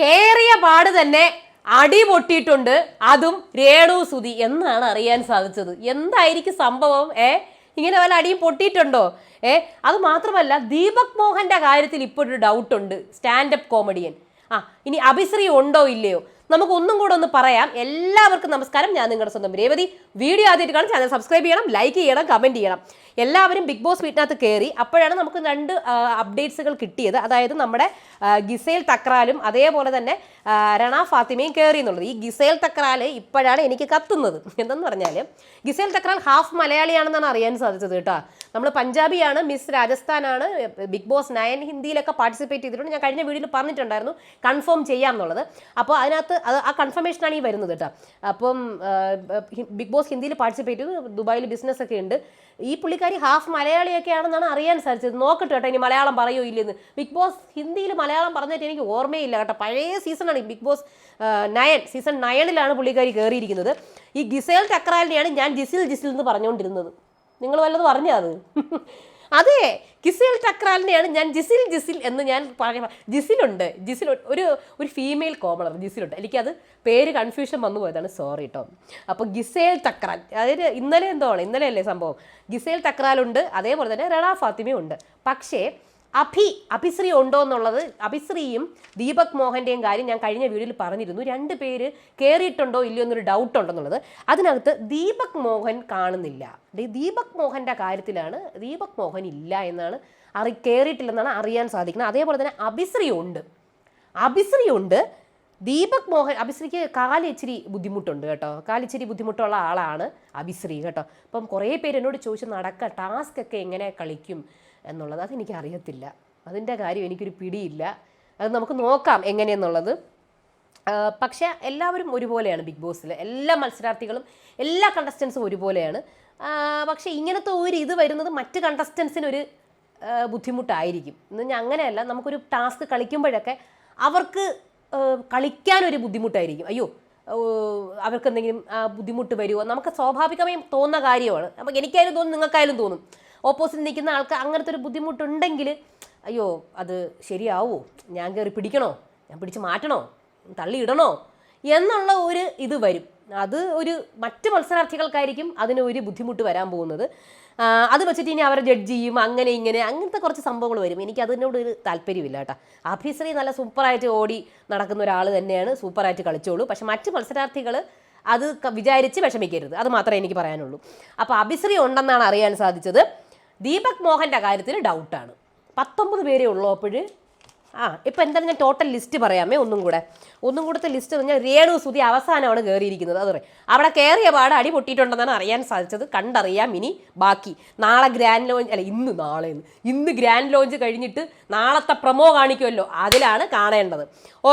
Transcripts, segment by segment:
കേറിയ പാട് തന്നെ അടി പൊട്ടിയിട്ടുണ്ട്. അതും രേണു സുതി എന്നാണ് അറിയാൻ സാധിച്ചത്. എന്തായിരിക്കും സംഭവം? ഏ? ഇങ്ങനെ വല്ല അടിയും പൊട്ടിയിട്ടുണ്ടോ? ഏ? അത് മാത്രമല്ല ദീപക് മോഹന്റെ കാര്യത്തിൽ ഇപ്പോഴൊരു ഡൗട്ടുണ്ട് സ്റ്റാൻഡപ്പ് കോമഡിയൻ. ആ ഇനി അഭിശ്രീ ഉണ്ടോ ഇല്ലയോ? നമുക്ക് ഒന്നും കൂടെ ഒന്ന് പറയാം. എല്ലാവർക്കും നമസ്കാരം. ഞാൻ നിങ്ങളുടെ സ്വന്തം രേവതി. വീഡിയോ ആദ്യമായിട്ട് കാണും ചാനൽ സബ്സ്ക്രൈബ് ചെയ്യണം ലൈക്ക് ചെയ്യണം കമന്റ് ചെയ്യണം. എല്ലാവരും ബിഗ് ബോസ് വീട്ടിനകത്ത് കയറി അപ്പോഴാണ് നമുക്ക് രണ്ട് അപ്ഡേറ്റ്സുകൾ കിട്ടിയത്. അതായത് നമ്മുടെ ഗിസേൽ തക്രാലും അതേപോലെ തന്നെ രണ ഫാത്തിമയും കയറി എന്നുള്ളത്. ഈ ഗിസേൽ തക്രാൽ ഇപ്പോഴാണ് എനിക്ക് കത്തുന്നത്. എന്തെന്ന് പറഞ്ഞാൽ ഗിസേൽ തക്രാൽ ഹാഫ് മലയാളിയാണെന്നാണ് അറിയാൻ സാധിച്ചത് കേട്ടോ. നമ്മൾ പഞ്ചാബിയാണ് മിസ് രാജസ്ഥാനാണ് ബിഗ് ബോസ് നയൻ ഹിന്ദിയിലൊക്കെ പാർട്ടിസിപ്പേറ്റ് ചെയ്തിട്ടുണ്ട്. ഞാൻ കഴിഞ്ഞ വീഡിയോയിൽ പറഞ്ഞിട്ടുണ്ടായിരുന്നു കൺഫേം ചെയ്യാം എന്നുള്ളത് അപ്പോൾ അതിനകത്ത് അത് ആ കൺഫർമേഷനാണ് ഈ വരുന്നത് കേട്ടോ. അപ്പം ബിഗ് ബോസ് ഹിന്ദിയിൽ പാർട്ടിസിപ്പേറ്റ് ചെയ്തു ദുബായിൽ ബിസിനസ് ഒക്കെ ഉണ്ട്. ഈ പുള്ളിക്കാരി ഹാഫ് മലയാളിയൊക്കെ ആണെന്നാണ് അറിയാൻ സാധിച്ചത്. നോക്കട്ടെ കേട്ടോ ഇനി മലയാളം പറയോ ഇല്ലെന്ന്. ബിഗ് ബോസ് ഹിന്ദിയിൽ മലയാളം പറഞ്ഞിട്ട് എനിക്ക് ഓർമ്മയില്ല കേട്ടോ. പഴയ സീസണാണ് ബിഗ് ബോസ് നയൻ സീസൺ നയനിലാണ് പുള്ളിക്കാരി കയറിയിരിക്കുന്നത്. ഈ ഗിസേൽ ടക്രാലിനെയാണ് ഞാൻ ജിസിൽ ജിസിൽ എന്ന് പറഞ്ഞുകൊണ്ടിരുന്നത്. നിങ്ങൾ വല്ലതും പറഞ്ഞോ അത്? അതെ കിസിൽ ടക്രാലിനെയാണ് ഞാൻ ജിസിൽ ജിസിൽ എന്ന് ഞാൻ പറയാം. ജിസിലുണ്ട്. ജിസിൽ ഒരു ഒരു ഫീമെയിൽ കോമളർ ജിസിലുണ്ട്. എനിക്കത് പേര് കൺഫ്യൂഷൻ വന്നു പോയതാണ്. സോറി കേട്ടോ അപ്പോൾ ഗിസേൽ ടക്രാൽ അതായത് ഇന്നലെ എന്തോ ആണ്? ഇന്നലെ അല്ലേ സംഭവം? ഗിസേൽ ടക്രാലുണ്ട് അതേപോലെ തന്നെ റണ ഫാത്തിമയും ഉണ്ട് പക്ഷേ അഭി അഭിശ്രീ ഉണ്ടോ എന്നുള്ളത് അഭിശ്രീയും ദീപക് മോഹന്റെയും കാര്യം ഞാൻ കഴിഞ്ഞ വീഡിയോയിൽ പറഞ്ഞിരുന്നു. രണ്ട് പേര് കയറിയിട്ടുണ്ടോ ഇല്ലയോ എന്നൊരു ഡൗട്ട് ഉണ്ടെന്നുള്ളത് അതിനകത്ത് ദീപക് മോഹൻ കാണുന്നില്ല. ദീപക് മോഹന്റെ കാര്യത്തിലാണ് ദീപക് മോഹൻ ഇല്ല എന്നാണ് അറി കയറിയിട്ടില്ലെന്നാണ് അറിയാൻ സാധിക്കുന്നത്. അതേപോലെ തന്നെ അഭിശ്രീ ഉണ്ട്. അഭിശ്രീ ഉണ്ട്. ദീപക് മോഹൻ അഭിശ്രീക്ക് കാൽ ഇച്ചിരി ബുദ്ധിമുട്ടുണ്ട് കേട്ടോ. കാലിച്ചിരി ബുദ്ധിമുട്ടുള്ള ആളാണ് അഭിശ്രീ കേട്ടോ. അപ്പം കുറേ പേര് എന്നോട് ചോദിച്ചു നടക്കുക ടാസ്ക് ഒക്കെ എങ്ങനെ കളിക്കും? എന്നുള്ളത് അതെനിക്ക് അറിയത്തില്ല അതിന്റെ കാര്യം എനിക്കൊരു പിടിയില്ല. അത് നമുക്ക് നോക്കാം എങ്ങനെയെന്നുള്ളത്. പക്ഷെ എല്ലാവരും ഒരുപോലെയാണ് ബിഗ് ബോസിൽ എല്ലാ മത്സരാർത്ഥികളും എല്ലാ കണ്ടസ്റ്റൻസും ഒരുപോലെയാണ്. പക്ഷേ ഇങ്ങനത്തെ ഒരു ഇത് വരുന്നത് മറ്റ് കണ്ടസ്റ്റൻസിനൊരു ബുദ്ധിമുട്ടായിരിക്കും. എന്ന് പറഞ്ഞാൽ അങ്ങനെയല്ല നമുക്കൊരു ടാസ്ക് കളിക്കുമ്പോഴൊക്കെ അവർക്ക് കളിക്കാനൊരു ബുദ്ധിമുട്ടായിരിക്കും. അയ്യോ അവർക്ക് എന്തെങ്കിലും ബുദ്ധിമുട്ട് വരുമോ നമുക്ക് സ്വാഭാവികമായും തോന്നുന്ന കാര്യമാണ്. അപ്പം എനിക്കായാലും തോന്നും നിങ്ങൾക്കായാലും തോന്നും. ഓപ്പോസിറ്റ് നിൽക്കുന്ന ആൾക്ക് അങ്ങനത്തെ ഒരു ബുദ്ധിമുട്ടുണ്ടെങ്കിൽ അയ്യോ അത് ശരിയാവോ. ഞാൻ കയറി പിടിക്കണോ? ഞാൻ പിടിച്ച് മാറ്റണോ? തള്ളിയിടണോ എന്നുള്ള ഒരു ഇത് വരും. അത് ഒരു മറ്റ് മത്സരാർത്ഥികൾക്കായിരിക്കും അതിന് ഒരു ബുദ്ധിമുട്ട് വരാൻ പോകുന്നത്. അത് വെച്ചിട്ട് ഇനി അവരെ ജഡ്ജ് ചെയ്യും അങ്ങനെ ഇങ്ങനെ അങ്ങനത്തെ കുറച്ച് സംഭവങ്ങൾ വരും. എനിക്ക് അതിനോട് ഒരു താല്പര്യമില്ല കേട്ടോ. അഭിശ്രീ നല്ല സൂപ്പറായിട്ട് ഓടി നടക്കുന്ന ഒരാൾ തന്നെയാണ് സൂപ്പറായിട്ട് കളിച്ചോളൂ. പക്ഷെ മറ്റ് മത്സരാർത്ഥികൾ അത് വിചാരിച്ച് വിഷമിക്കരുത്. അത് മാത്രമേ എനിക്ക് പറയാനുള്ളൂ. അപ്പോൾ അഭിശ്രീ ഉണ്ടെന്നാണ് അറിയാൻ സാധിച്ചത്. ദീപക് മോഹന്റെ കാര്യത്തിൽ ഡൗട്ടാണ് പത്തൊമ്പത് പേരേ ഉള്ളൂ അപ്പോൾ ആ ഇപ്പം എന്തായാലും ഞാൻ ടോട്ടൽ ലിസ്റ്റ് പറയാമേ ഒന്നും കൂടെ. ഒന്നും കൂടത്തെ ലിസ്റ്റ് എന്ന് പറഞ്ഞാൽ രേണു സുതി അവസാനമാണ് കയറിയിരിക്കുന്നത് അത് പറയും. അവിടെ കയറിയ പാട് അടി പൊട്ടിയിട്ടുണ്ടെന്നാണ് അറിയാൻ സാധിച്ചത്. കണ്ടറിയാം ഇനി ബാക്കി. നാളെ ഗ്രാൻഡ് ലോഞ്ച് അല്ല ഇന്ന് നാളെ ഇന്ന്. ഗ്രാൻഡ് ലോഞ്ച് കഴിഞ്ഞിട്ട് നാളത്തെ പ്രമോ കാണിക്കുമല്ലോ. അതിലാണ് കാണേണ്ടത്.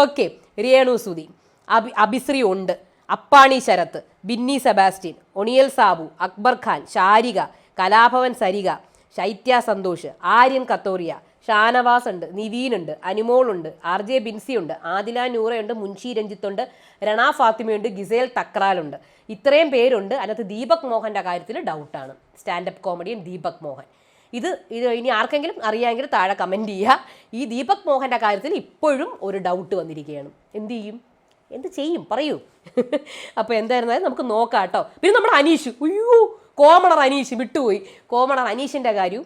ഓക്കെ രേണു സുതി അബി അഭിശ്രീ ഉണ്ട്. അപ്പാണി ശരത്ത് ബിന്നി സെബാസ്റ്റ്യൻ ഒണിയൽ സാബു അക്ബർ ഖാൻ ശാരിക കലാഭവൻ സരിക ശൈത്യ സന്തോഷ് ആര്യൻ കത്തോറിയ ഷാനവാസ് ഉണ്ട് നിവീൻ ഉണ്ട് അനിമോൾ ഉണ്ട് ആർ ജെ ബിൻസി ഉണ്ട് ആദില നൂറയുണ്ട് മുൻഷി രഞ്ജിത്ത് ഉണ്ട് രണ ഫാത്തിമയുണ്ട് ഗിസേൽ തക്രാലുണ്ട്. ഇത്രയും പേരുണ്ട്. അതിനകത്ത് ദീപക് മോഹന്റെ കാര്യത്തിൽ ഡൗട്ടാണ്. Stand up comedian Deepak Mohan. ഇത് ഇത് ഇനി ആർക്കെങ്കിലും അറിയാമെങ്കിൽ താഴെ കമന്റ് ചെയ്യുക. ഈ ദീപക് മോഹന്റെ കാര്യത്തിൽ ഇപ്പോഴും ഒരു ഡൗട്ട് വന്നിരിക്കുകയാണ്. എന്ത് ചെയ്യും? എന്ത് ചെയ്യും? പറയൂ. അപ്പോൾ എന്തായിരുന്നാലും നമുക്ക് നോക്കാം കേട്ടോ. പിന്നെ നമ്മുടെ അനീഷ്. അയ്യോ കോമണർ അനീഷ് വിട്ടുപോയി. കോമണർ അനീഷിന്റെ കാര്യവും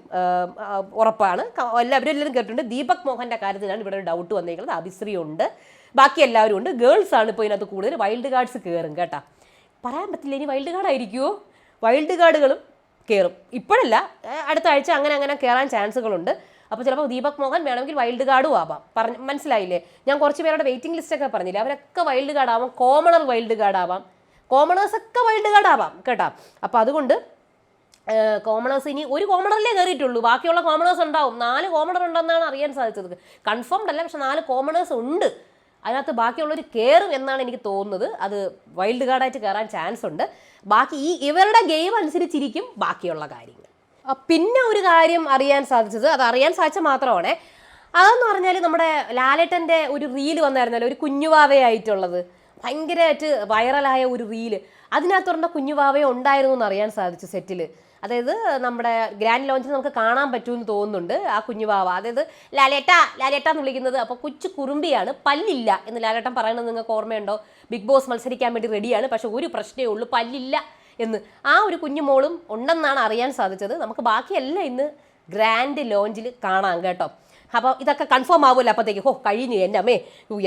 ഉറപ്പാണ്. എല്ലാവരും എല്ലാവരും കേട്ടിട്ടുണ്ട്. ദീപക് മോഹന്റെ കാര്യത്തിലാണ് ഇവിടെ ഒരു ഡൗട്ട് വന്നേക്കുന്നത് അഭിശ്രീ ഉണ്ട് ബാക്കി എല്ലാവരും ഉണ്ട്. ഗേൾസ് ആണ് ഇപ്പോൾ ഇതിനകത്ത് കൂടുതൽ. വൈൽഡ് ഗാർഡ്സ് കയറും കേട്ടാ. പറയാൻ പറ്റില്ല. ഇനി വൈൽഡ് കാർഡ് ആയിരിക്കുമോ വൈൽഡ് ഗാർഡുകളും കയറും ഇപ്പോഴല്ല. അടുത്ത ആഴ്ച അങ്ങനെ അങ്ങനെ കയറാൻ ചാൻസുകളുണ്ട്. അപ്പോൾ ചിലപ്പോൾ ദീപക് മോഹൻ വേണമെങ്കിൽ വൈൽഡ് ഗാർഡും ആവാം. പറഞ്ഞ് മനസ്സിലായില്ലേ? ഞാൻ കുറച്ച് പേരുടെ വെയിറ്റിംഗ് ലിസ്റ്റൊക്കെ പറഞ്ഞില്ലേ? അവരൊക്കെ വൈൽഡ് കാർഡ് ആവാം. കോമണർ വൈൽഡ് കാർഡ് ആവാം. കോമണേഴ്സ് ഒക്കെ വൈൽഡ് കാർഡ് ആവാം കേട്ടോ. അപ്പോൾ അതുകൊണ്ട് കോമണേഴ്സ് ഇനി ഒരു കോമണറിലേ കയറിയിട്ടുള്ളൂ ബാക്കിയുള്ള കോമണേഴ്സ് ഉണ്ടാവും. നാല് കോമണർ ഉണ്ടെന്നാണ് അറിയാൻ സാധിച്ചത്. കൺഫേംഡ് അല്ല പക്ഷെ നാല് കോമണേഴ്സ് ഉണ്ട്. അതിനകത്ത് ബാക്കിയുള്ളവർ കയറും എന്നാണ് എനിക്ക് തോന്നുന്നത്. അത് വൈൽഡ് കാർഡായിട്ട് കയറാൻ ചാൻസ് ഉണ്ട്. ബാക്കി ഈ ഇവരുടെ ഗെയിം അനുസരിച്ചിരിക്കും ബാക്കിയുള്ള കാര്യങ്ങൾ. പിന്നെ ഒരു കാര്യം അറിയാൻ സാധിച്ചത് അത് അറിയാൻ സാധിച്ച മാത്രമാണ് അതെന്ന് പറഞ്ഞാൽ നമ്മുടെ ലാലേട്ടന്റെ ഒരു റീൽ വന്നായിരുന്നല്ലോ ഒരു കുഞ്ഞുവാവയായിട്ടുള്ളത്. ഭയങ്കരമായിട്ട് വൈറലായ ഒരു റീൽ. അതിനകത്ത് പറഞ്ഞ കുഞ്ഞുവാവയെ ഉണ്ടായിരുന്നു എന്ന് അറിയാൻ സാധിച്ചു സെറ്റിൽ അതായത് നമ്മുടെ ഗ്രാൻഡ് ലോഞ്ചിൽ നമുക്ക് കാണാൻ പറ്റുമെന്ന് തോന്നുന്നുണ്ട് ആ കുഞ്ഞുവാവ. അതായത് ലാലേട്ട ലാലേട്ട എന്ന് വിളിക്കുന്നത്. അപ്പോൾ കൊച്ചു കുറുമ്പിയാണ് പല്ലില്ല എന്ന് ലാലേട്ടൻ പറയുന്നത് നിങ്ങൾക്ക് ഓർമ്മയുണ്ടോ? ബിഗ് ബോസ് മത്സരിക്കാൻ വേണ്ടി റെഡിയാണ് പക്ഷെ ഒരു പ്രശ്നമേ ഉള്ളൂ പല്ലില്ല എന്ന്. ആ ഒരു കുഞ്ഞു കുഞ്ഞുമോളും ഉണ്ടെന്നാണ് അറിയാൻ സാധിച്ചത്. നമുക്ക് ബാക്കിയെല്ലാം ഇന്ന് ഗ്രാൻഡ് ലോഞ്ചിൽ കാണാം കേട്ടോ. അപ്പോൾ ഇതൊക്കെ കൺഫേം ആവുമല്ലോ അപ്പോഴത്തേക്ക് ഹോ കഴിഞ്ഞു എന്റെ അമ്മേ.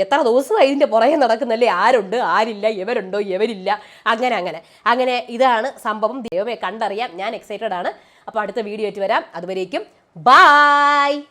എത്ര ദിവസമായി ഇതിന്റെ പുറകെ നടക്കുന്നല്ലേ? ആരുണ്ട്? ആരില്ല? ഇവരുണ്ടോ? ഇവരില്ല? അങ്ങനെ അങ്ങനെ. അങ്ങനെ ഇതാണ് സംഭവം. ദൈവമേ കണ്ടറിയാം. ഞാൻ എക്സൈറ്റഡ് ആണ്. അപ്പോൾ അടുത്ത വീഡിയോ ആയിട്ട് വരാം. അതുവരേക്കും ബായ്